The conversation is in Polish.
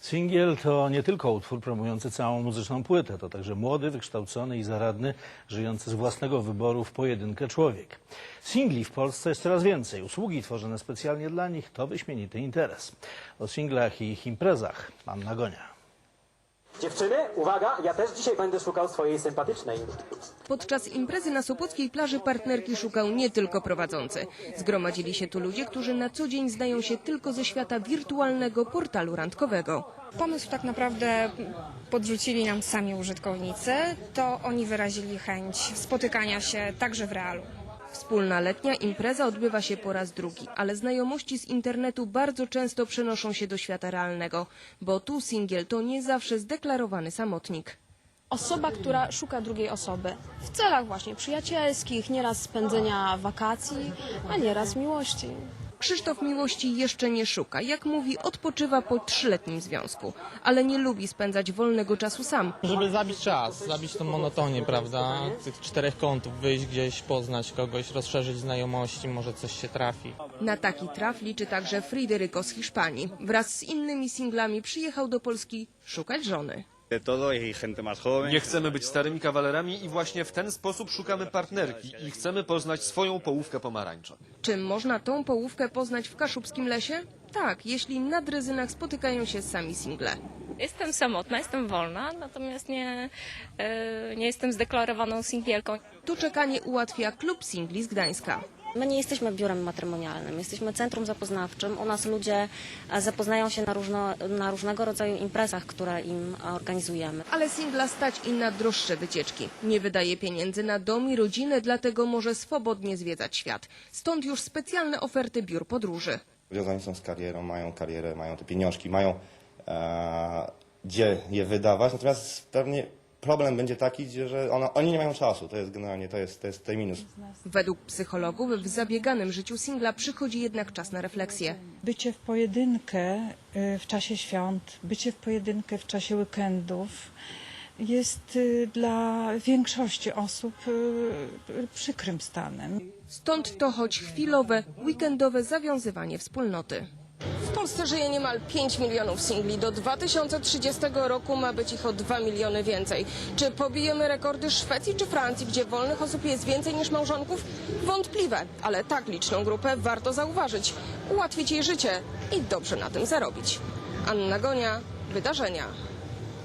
Singiel to nie tylko utwór promujący całą muzyczną płytę, to także młody, wykształcony i zaradny, żyjący z własnego wyboru w pojedynkę człowiek. Singli w Polsce jest coraz więcej. Usługi tworzone specjalnie dla nich to wyśmienity interes. O singlach i ich imprezach Anna Gonia. Dziewczyny, uwaga, ja też dzisiaj będę szukał swojej sympatycznej. Podczas imprezy na Sopockiej plaży partnerki szukał nie tylko prowadzący. Zgromadzili się tu ludzie, którzy na co dzień znają się tylko ze świata wirtualnego portalu randkowego. Pomysł tak naprawdę podrzucili nam sami użytkownicy, to oni wyrazili chęć spotykania się także w realu. Wspólna letnia impreza odbywa się po raz drugi, ale znajomości z internetu bardzo często przenoszą się do świata realnego, bo tu singiel to nie zawsze zdeklarowany samotnik. Osoba, która szuka drugiej osoby w celach właśnie przyjacielskich, nieraz spędzenia wakacji, a nieraz miłości. Krzysztof miłości jeszcze nie szuka. Jak mówi, odpoczywa po trzyletnim związku, ale nie lubi spędzać wolnego czasu sam. Żeby zabić czas, zabić tą monotonię, prawda? Tych czterech kątów, wyjść gdzieś, poznać kogoś, rozszerzyć znajomości, może coś się trafi. Na taki traf liczy także Friderico z Hiszpanii. Wraz z innymi singlami przyjechał do Polski szukać żony. Y gente más joven. Nie chcemy być starymi kawalerami i właśnie w ten sposób szukamy partnerki i chcemy poznać swoją połówkę pomarańcza. Czy można tą połówkę poznać w kaszubskim lesie? Tak, jeśli na drezynach spotykają się sami single. Jestem samotna, jestem wolna, natomiast nie, e, nie jestem zdeklarowaną singielką. Tu czekanie ułatwia klub singli z Gdańska. My nie jesteśmy biurem matrymonialnym, jesteśmy centrum zapoznawczym. U nas ludzie e, zapoznają się na, różno, na różnego rodzaju imprezach, które im organizujemy. Ale singla stać i na droższe wycieczki. Nie wydaje pieniędzy na dom i rodzinę, dlatego może swobodnie zwiedzać świat. Stąd już specjalne oferty biur podróży. związani są z karierą, mają karierę, mają te pieniążki, mają e, gdzie je wydawać, natomiast pewnie problem będzie taki, że ona, oni nie mają czasu, to jest generalnie, to jest, to jest ten minus. Według psychologów w zabieganym życiu singla przychodzi jednak czas na refleksję. Bycie w pojedynkę y, w czasie świąt, bycie w pojedynkę w czasie weekendów jest y, dla większości osób y, y, przykrym stanem. Stąd to choć chwilowe, weekendowe zawiązywanie wspólnoty. Polsce żyje niemal 5 milionów singli. Do 2030 roku ma być ich o 2 miliony więcej. Czy pobijemy rekordy Szwecji czy Francji, gdzie wolnych osób jest więcej niż małżonków? Wątpliwe, ale tak liczną grupę warto zauważyć, ułatwić jej życie i dobrze na tym zarobić. Anna Gonia, Wydarzenia.